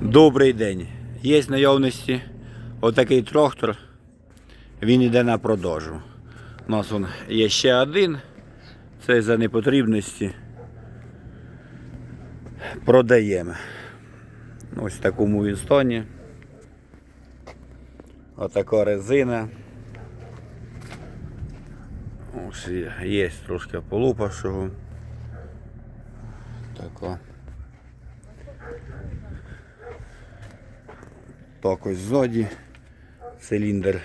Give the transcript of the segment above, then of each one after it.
Добрий день. Є в наявності отакий трактор. Він йде на продажу. У нас вон є ще один. Це за непотрібності. Продаємо. Ось в такому він стані. Отака резина. Ось є, трошки полупавшого. Тако. Так ось ззаді циліндр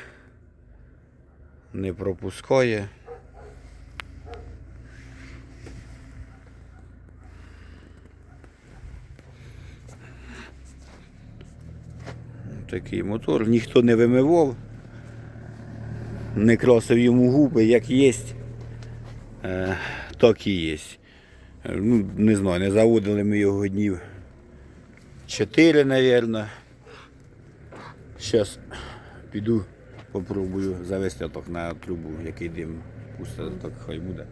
не пропускає. Такий мотор. Ніхто не вимивав, не красив йому губи, як є, е, так і є. Ну, не знаю, не заводили ми його днів 4, мабуть. Зараз піду, попробую завести так на трубу, який дим Пусто так хай буде.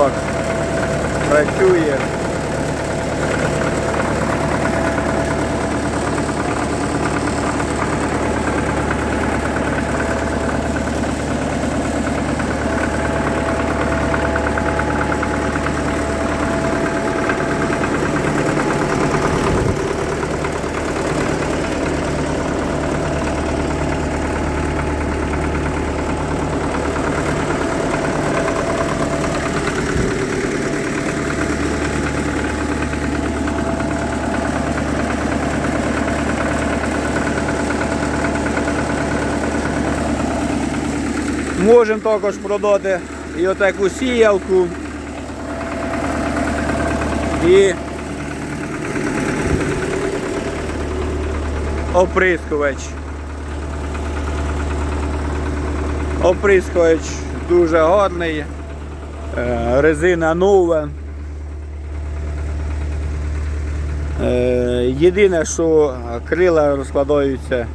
Отак працює. Можемо також продати і отаку сіялку. І оприскувач. Оприскувач дуже гарний. Е, Резина нова. Е, Єдине, що крила розкладаються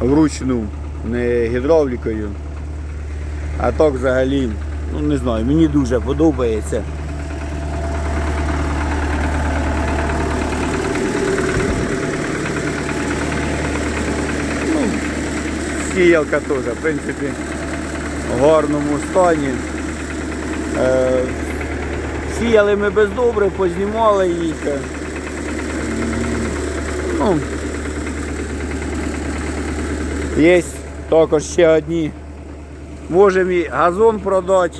вручну, не гідравлікою. А так взагалі, ну не знаю, мені дуже подобається. Ну, сіялка теж, в принципі, в гарному стані. Е, сіяли ми без добре, познімали їх. е, Ну, є також ще одні Можемо і газон продати.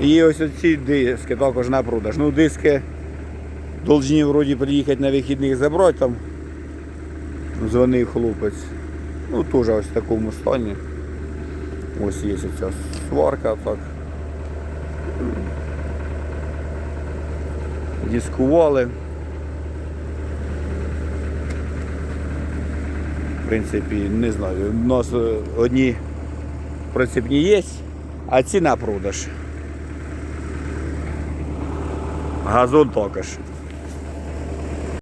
І ось ці диски також на продаж. Ну диски повинні вроді приїхати на вихідних забрати там. Дзвонив хлопець. Ну теж ось в такому стані. Ось є ця сварка так. Дискували. В принципі, не знаю. У нас е, одні не є, а ціна продаж. Газон також.